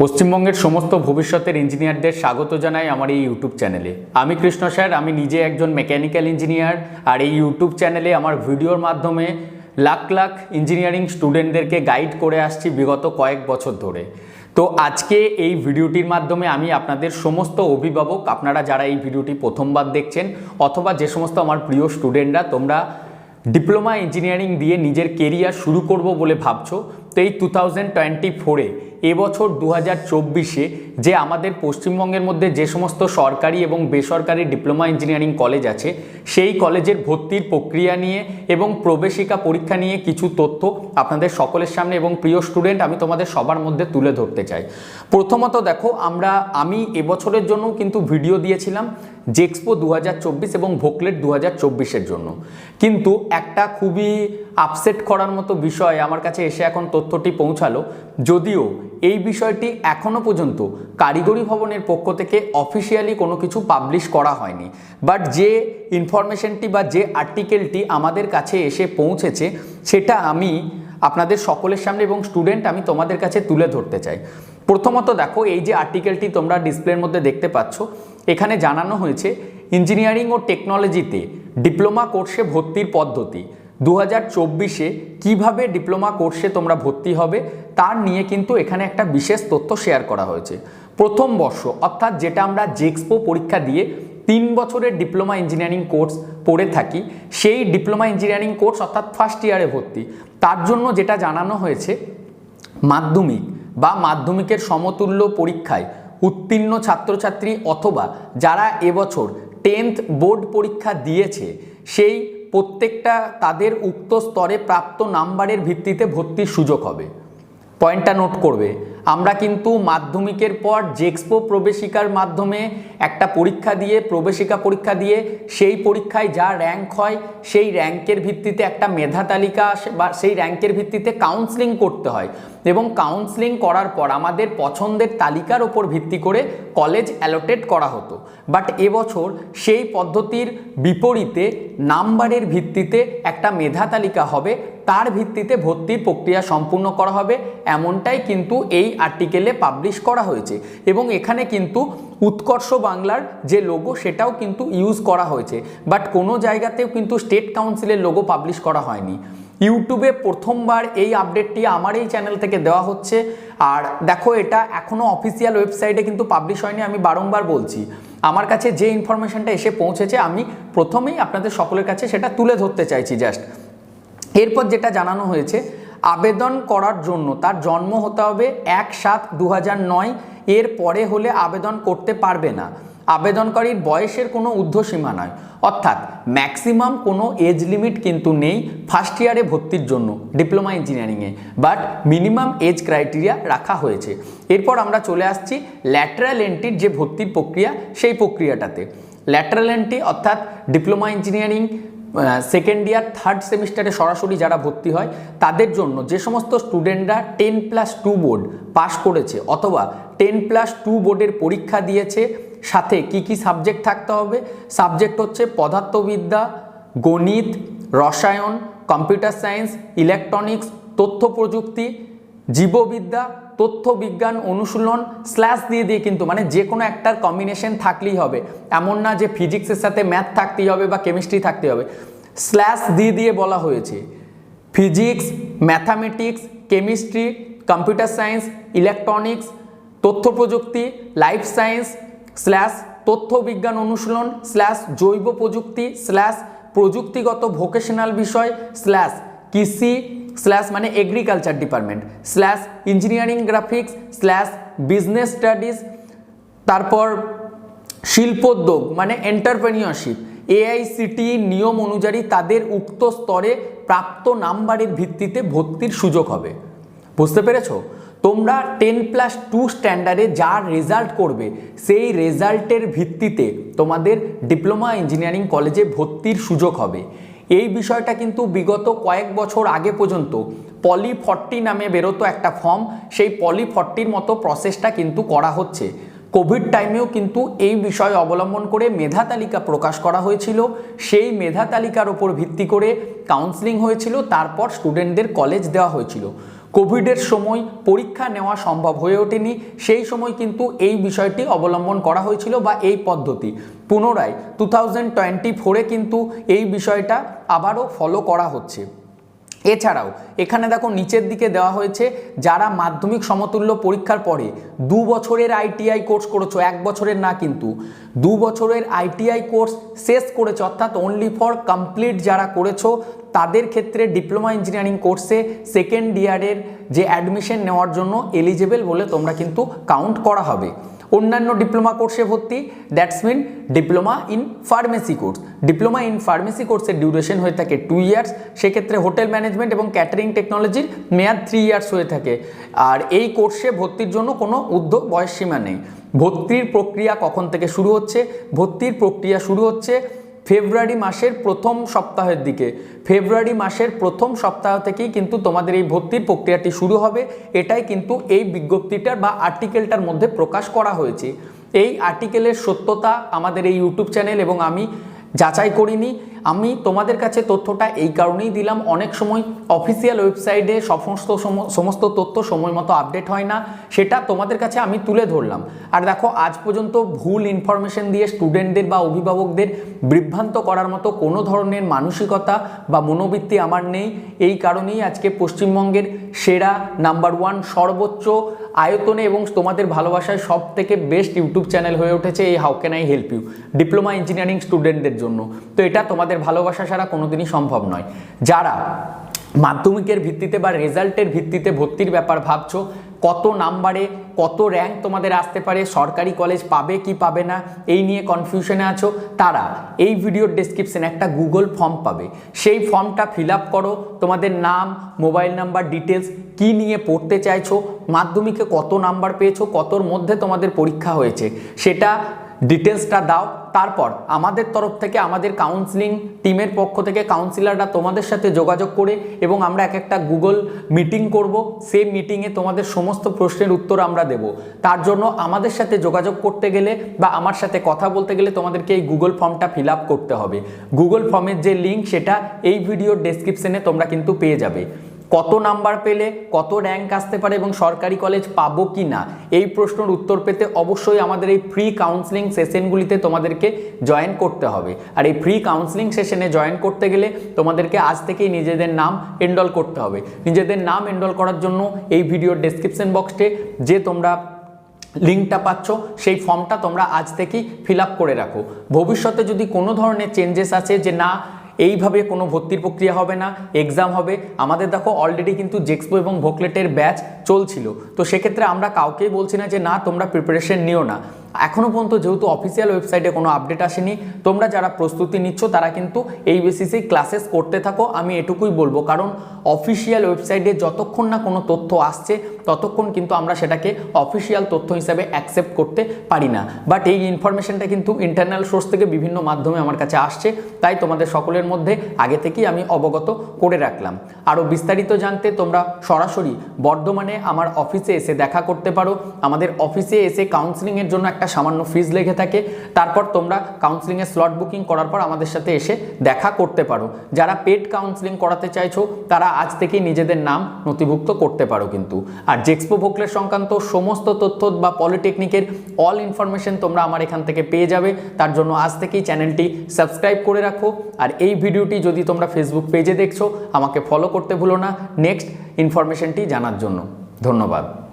পশ্চিমবঙ্গের সমস্ত ভবিষ্যতের ইঞ্জিনিয়ারদের স্বাগত জানাই আমার এই ইউটিউব চ্যানেলে আমি কৃষ্ণ স্যার, আমি নিজে একজন মেকানিক্যাল ইঞ্জিনিয়ার আর এই ইউটিউব চ্যানেলে আমার ভিডিওর মাধ্যমে লাখ লাখ ইঞ্জিনিয়ারিং স্টুডেন্টদেরকে গাইড করে আসছি বিগত কয়েক বছর ধরে। তো আজকে এই ভিডিওটির মাধ্যমে আমি আপনাদের সমস্ত অভিভাবক, আপনারা যারা এই ভিডিওটি প্রথমবার দেখছেন অথবা যে সমস্ত আমার প্রিয় স্টুডেন্টরা তোমরা ডিপ্লোমা ইঞ্জিনিয়ারিং দিয়ে নিজের কেরিয়ার শুরু করব বলে ভাবছ, তো এই টু থাউজেন্ড টোয়েন্টি ফোরে এবছর দু হাজার চব্বিশে যে আমাদের পশ্চিমবঙ্গের মধ্যে যে সমস্ত সরকারি এবং বেসরকারি ডিপ্লোমা ইঞ্জিনিয়ারিং কলেজ আছে, সেই কলেজের ভর্তির প্রক্রিয়া নিয়ে এবং প্রবেশিকা পরীক্ষা নিয়ে কিছু তথ্য আপনাদের সকলের সামনে এবং প্রিয় স্টুডেন্ট, আমি তোমাদের সবার মধ্যে তুলে ধরতে চাই। প্রথমত দেখো, আমরা, আমি এবছরের জন্য কিন্তু ভিডিও দিয়েছিলাম জেক্সপো দু হাজার চব্বিশ এবং ভোকলেট দু হাজার জন্য। কিন্তু একটা খুবই আপসেট করার মতো বিষয় আমার কাছে এসে এখন তথ্যটি পৌঁছালো। যদিও এই বিষয়টি এখনও পর্যন্ত কারিগরি ভবনের পক্ষ থেকে অফিসিয়ালি কোনো কিছু পাবলিশ করা হয়নি। বাট যে ইনফরমেশনটি বা যে আর্টিকেলটি আমাদের কাছে এসে পৌঁছেছে, সেটা আমি আপনাদের সকলের সামনে এবং স্টুডেন্ট আমি তোমাদের কাছে তুলে ধরতে চাই। প্রথমত দেখো, এই যে আর্টিকেলটি তোমরা ডিসপ্লের মধ্যে দেখতে পাচ্ছ, এখানে জানানো হয়েছে ইঞ্জিনিয়ারিং ও টেকনোলজিতে ডিপ্লোমা কোর্সে ভর্তির পদ্ধতি। দু হাজার চব্বিশে কীভাবে ডিপ্লোমা কোর্সে তোমরা ভর্তি হবে, তার নিয়ে কিন্তু এখানে একটা বিশেষ তথ্য শেয়ার করা হয়েছে। প্রথম বর্ষ, অর্থাৎ যেটা আমরা জেক্সপো পরীক্ষা দিয়ে তিন বছরের ডিপ্লোমা ইঞ্জিনিয়ারিং কোর্স পড়ে থাকি, সেই ডিপ্লোমা ইঞ্জিনিয়ারিং কোর্স অর্থাৎ ফার্স্ট ইয়ারে ভর্তি। তার জন্য যেটা জানানো হয়েছে, মাধ্যমিক বা মাধ্যমিকের সমতুল্য পরীক্ষায় উত্তীর্ণ ছাত্রছাত্রী অথবা যারা এবছর টেন্থ বোর্ড পরীক্ষা দিয়েছে, সেই প্রত্যেকটা তাদের উক্ত স্তরে প্রাপ্ত নাম্বারের ভিত্তিতে ভর্তির সুযোগ হবে। পয়েন্টটা নোট করবে, আমরা কিন্তু মাধ্যমিকের পর জেক্সপো প্রবেশিকার মাধ্যমে একটা পরীক্ষা দিয়ে, প্রবেশিকা পরীক্ষা দিয়ে, সেই পরীক্ষায় যা র্যাঙ্ক হয়, সেই র্যাঙ্কের ভিত্তিতে একটা মেধা তালিকা বা সেই র্যাঙ্কের ভিত্তিতে কাউন্সিলিং করতে হয়। এবং কাউন্সিলিং করার পর আমাদের পছন্দের তালিকার ওপর ভিত্তি করে কলেজ অ্যালোটেট করা হতো। বাট এবছর সেই পদ্ধতির বিপরীতে নাম্বারের ভিত্তিতে একটা মেধা তালিকা হবে, তার ভিত্তিতে ভর্তির প্রক্রিয়া সম্পূর্ণ করা হবে, এমনটাই কিন্তু এই আর্টিকেলে পাবলিশ করা হয়েছে। এবং এখানে কিন্তু উৎকর্ষ বাংলার যে লোগো সেটাও কিন্তু ইউজ করা হয়েছে। বাট কোনো জায়গাতেও কিন্তু স্টেট কাউন্সিলের লোগো পাবলিশ করা হয়নি। ইউটিউবে প্রথমবার এই আপডেটটি আমার এই চ্যানেল থেকে দেওয়া হচ্ছে। আর দেখো, এটা এখনও অফিসিয়াল ওয়েবসাইটে কিন্তু পাবলিশ হয়নি, আমি বারংবার বলছি। আমার কাছে যে ইনফরমেশনটা এসে পৌঁছেছে, আমি প্রথমেই আপনাদের সকলের কাছে সেটা তুলে ধরতে চাইছি জাস্ট এরপর যেটা জানানো হয়েছে, আবেদন করার জন্য, তার জন্ম হতে হবে এক সাত দু এর পরে হলে আবেদন করতে পারবে না। আবেদনকারীর বয়সের কোনো ঊর্ধ্বসীমা নয়। অর্থাৎ ম্যাক্সিমাম কোনো এজ লিমিট কিন্তু নেই ফার্স্ট ইয়ারে ভর্তির জন্য, ডিপ্লোমা ইঞ্জিনিয়ারিংয়ে। বাট মিনিমাম এজ ক্রাইটেরিয়া রাখা হয়েছে। এরপর আমরা চলে আসছি ল্যাটারাল এন্ট্রির যে ভর্তির প্রক্রিয়া, সেই প্রক্রিয়াটাতে। ল্যাটারাল এন্ট্রি অর্থাৎ diploma engineering second year, third সেমিস্টারে সরাসরি যারা ভর্তি হয়, তাদের জন্য যে সমস্ত স্টুডেন্টরা ten plus two board pass করেছে অথবা টেন প্লাস টু বোর্ডের পরীক্ষা দিয়েছে সাথে কি কি সাবজেক্ট থাকতে হবে? সাবজেক্ট হচ্ছে পদার্থবিদ্যা, গণিত, রসায়ন কম্পিউটার সায়েন্স ইলেকট্রনিক্স তথ্য প্রযুক্তি, জীববিদ্যা, তথ্য বিজ্ঞান অনুশীলন স্ল্যাশ দিয়ে দিয়ে কিন্তু মানে যে কোনো একটার কম্বিনেশন থাকলেই হবে। এমন না যে ফিজিক্সের সাথে ম্যাথ থাকতেই হবে বা কেমিস্ট্রি থাকতে হবে। স্ল্যাশ দিয়ে দিয়ে বলা হয়েছে। Physics mathematics chemistry computer science electronics তথ্য প্রযুক্তি লাইফ সায়েন্স স্ল্যাশ তথ্য বিজ্ঞান অনুশীলন স্ল্যাশ জৈব প্রযুক্তি স্ল্যাশ প্রযুক্তিগত ভোকেশনাল বিষয় স্ল্যাশ কৃষি স্ল্যাশ মানে agriculture department slash engineering graphics slash business studies তারপর শিল্পোদ্যোগ মানে এন্টারপ্রেনিয়রশিপ এআইসিটি নিয়ম অনুযায়ী তাদের উক্ত স্তরে প্রাপ্ত নাম্বারের ভিত্তিতে ভর্তির সুযোগ হবে। বুঝতে পেরেছ? তোমরা টেন প্লাস টু স্ট্যান্ডার্ডে যা রেজাল্ট করবে, সেই রেজাল্টের ভিত্তিতে তোমাদের ডিপ্লোমা ইঞ্জিনিয়ারিং কলেজে ভর্তির সুযোগ হবে। এই বিষয়টা কিন্তু বিগত কয়েক বছর আগে পর্যন্ত পলি ফর্টি নামে বেরোতো একটা ফর্ম সেই পলি ফর্টির মতো প্রসেসটা কিন্তু করা হচ্ছে। কোভিড টাইমেও কিন্তু এই বিষয় অবলম্বন করে মেধা তালিকা প্রকাশ করা হয়েছিল। সেই মেধা তালিকার ওপর ভিত্তি করে কাউন্সিলিং হয়েছিল, তারপর স্টুডেন্টদের কলেজ দেওয়া হয়েছিল। কোভিডের সময় পরীক্ষা নেওয়া সম্ভব হয়ে ওঠেনি। সেই সময় কিন্তু এই বিষয়টি অবলম্বন করা হয়েছিল বা এই পদ্ধতি। পুনরায় টু থাউজেন্ড টোয়েন্টি ফোরে কিন্তু এই বিষয়টা আবারও ফলো করা হচ্ছে। এছাড়াও, এখানে দেখো নিচের দিকে দেওয়া হয়েছে, যারা মাধ্যমিক সমতুল্য পরীক্ষার পরে দু বছরের আইটিআই কোর্স করেছ, এক বছরের না কিন্তু, দু বছরের আইটিআই কোর্স শেষ করেছ, অর্থাৎ অনলি ফর কমপ্লিট যারা করেছ, তাদের ক্ষেত্রে ডিপ্লোমা ইঞ্জিনিয়ারিং কোর্সে সেকেন্ড ইয়ারের যে অ্যাডমিশন নেওয়ার জন্য এলিজেবল বলে তোমরা কিন্তু কাউন্ট করা হবে। অন্যান্য ডিপ্লোমা কোর্সে ভর্তি that's mean diploma in pharmacy course diploma in pharmacy কোর্সের ডিউরেশন হয়ে থাকে টু ইয়ার্স সেক্ষেত্রে হোটেল ম্যানেজমেন্ট এবং ক্যাটারিং টেকনোলজির মেয়াদ থ্রি ইয়ার্স হয়ে থাকে। আর এই কোর্সে ভর্তির জন্য কোনো উদ্যোগ বয়সসীমা নেই। ভর্তির প্রক্রিয়া কখন থেকে শুরু হচ্ছে? ভর্তির প্রক্রিয়া শুরু হচ্ছে ফেব্রুয়ারি মাসের প্রথম সপ্তাহের দিকে। ফেব্রুয়ারি মাসের প্রথম সপ্তাহ থেকেই কিন্তু তোমাদের এই ভর্তির প্রক্রিয়াটি শুরু হবে। এটাই কিন্তু এই বিজ্ঞপ্তিটার বা আর্টিকেলটার মধ্যে প্রকাশ করা হয়েছে। এই আর্টিকেলের সত্যতা আমাদের এই ইউটিউব চ্যানেল এবং আমি যাচাই করিনি। আমি তোমাদের কাছে তথ্যটা এই কারণেই দিলাম। অনেক সময় অফিসিয়াল ওয়েবসাইটে সমস্ত সম- সমস্ত তথ্য সময় মতো আপডেট হয় না। সেটা তোমাদের কাছে আমি তুলে ধরলাম। আর দেখো, আজ পর্যন্ত ভুল ইনফরমেশন দিয়ে স্টুডেন্টদের বা অভিভাবকদের বিভ্রান্ত করার মতো কোনো ধরনের মানসিকতা বা মনোবৃত্তি আমার নেই। এই কারণেই আজকে পশ্চিমবঙ্গের সেরা নাম্বার ওয়ান সর্বোচ্চ আয়তনে এবং তোমাদের ভালোবাসায় সব থেকে বেস্ট ইউটিউব চ্যানেল হয়ে উঠেছে এই how can I help you diploma engineering স্টুডেন্টদের জন্য। তো এটা তোমাদের ভালোবাসা ছাড়া কোনোদিনই সম্ভব নয়। যারা মাধ্যমিকের ভিত্তিতে বা রেজাল্টের ভিত্তিতে ভর্তির ব্যাপার ভাবছ, কত নাম্বারে, কত র্যাঙ্ক তোমাদের আসতে পারে, সরকারি কলেজ পাবে কি পাবে না, এই নিয়ে কনফিউশনে আছো, তারা এই ভিডিওর ডেসক্রিপশনে একটা গুগল ফর্ম পাবে। সেই ফর্মটা ফিল আপ করো, তোমাদের নাম মোবাইল নাম্বার ডিটেলস কি নিয়ে পড়তে চাইছো, মাধ্যমিকে কত নাম্বার পেয়েছ, কতর মধ্যে তোমাদের পরীক্ষা হয়েছে। সেটা ডিটেলসটা দাও। তারপর আমাদের তরফ থেকে, আমাদের কাউন্সিলিং টিমের পক্ষ থেকে কাউন্সিলররা তোমাদের সাথে যোগাযোগ করে এবং আমরা এক একটা গুগল মিটিং করব। সেই মিটিংয়ে তোমাদের সমস্ত প্রশ্নের উত্তর আমরা দেব। তার জন্য আমাদের সাথে যোগাযোগ করতে গেলে বা আমার সাথে কথা বলতে গেলে তোমাদেরকে এই গুগল ফর্মটা ফিল করতে হবে। গুগল ফর্মের যে লিঙ্ক সেটা এই ভিডিওর ডেসক্রিপশনে তোমরা কিন্তু পেয়ে যাবে। কত নাম্বার পেলে, কত র্যাঙ্ক আসতে পারে এবং সরকারি কলেজ পাবো কি না এই প্রশ্নের উত্তর পেতে অবশ্যই আমাদের এই ফ্রি কাউন্সেলিং সেশনগুলিতে তোমাদেরকে জয়েন করতে হবে। আর এই ফ্রি কাউন্সিলিং সেশনে জয়েন করতে গেলে তোমাদেরকে আজ থেকেই নিজেদের নাম এনরোল করতে হবে। নিজেদের নাম এনরোল করার জন্য এই ভিডিওর ডেসক্রিপশন বক্সে যে তোমরা লিঙ্কটা পাচ্ছ, সেই ফর্মটা তোমরা আজ থেকেই ফিল করে রাখো। ভবিষ্যতে যদি কোনো ধরনের চেঞ্জেস আছে যে না এইভাবে কোনো ভর্তির প্রক্রিয়া হবে না এক্সাম হবে। আমাদের দেখো অলরেডি কিন্তু জেক্সপো এবং ভোকলেটের ব্যাচ চলছিল। তো সেক্ষেত্রে আমরা কাউকেই বলছি না যে, না, তোমরা প্রিপারেশন নিও না। এখনও পর্যন্ত যেহেতু অফিসিয়াল ওয়েবসাইটে কোনো আপডেট আসেনি, তোমরা যারা প্রস্তুতি নিচ্ছ তারা কিন্তু এই বেসিসেই ক্লাসেস করতে থাকো, আমি এটুকুই বলব। কারণ অফিসিয়াল ওয়েবসাইটে যতক্ষণ না কোনো তথ্য আসছে, ততক্ষণ কিন্তু আমরা সেটাকে অফিসিয়াল তথ্য হিসাবে অ্যাকসেপ্ট করতে পারি না। বাট এই ইনফরমেশনটা কিন্তু ইন্টারনাল সোর্স থেকে বিভিন্ন মাধ্যমে আমার কাছে আসছে, তাই তোমাদের সকলের মধ্যে আগে থেকেই আমি অবগত করে রাখলাম। আরও বিস্তারিত জানতে তোমরা সরাসরি বর্ধমানে আমার অফিসে এসে দেখা করতে পারো। আমাদের অফিসে এসে কাউন্সিলিংয়ের জন্য একটা সামান্য ফিজ লেগে থাকে। তারপর তোমরা কাউন্সিলিংয়ের স্লট বুকিং করার পর আমাদের সাথে এসে দেখা করতে পারো। যারা পেড কাউন্সিলিং করাতে চাইছো, তারা আজ থেকেই নিজেদের নাম নথিভুক্ত করতে পারো কিন্তু। আর জেক্সপো ভোকলের সংক্রান্ত সমস্ত তথ্য বা পলিটেকনিকের অল ইনফরমেশন তোমরা আমার এখান থেকে পেয়ে যাবে। তার জন্য আজ থেকেই চ্যানেলটি সাবস্ক্রাইব করে রাখো। আর এই ভিডিওটি যদি তোমরা ফেসবুক পেজে দেখছ, আমাকে ফলো করতে ভুলো না। নেক্সট ইনফরমেশনটি জানার জন্য। ধন্যবাদ।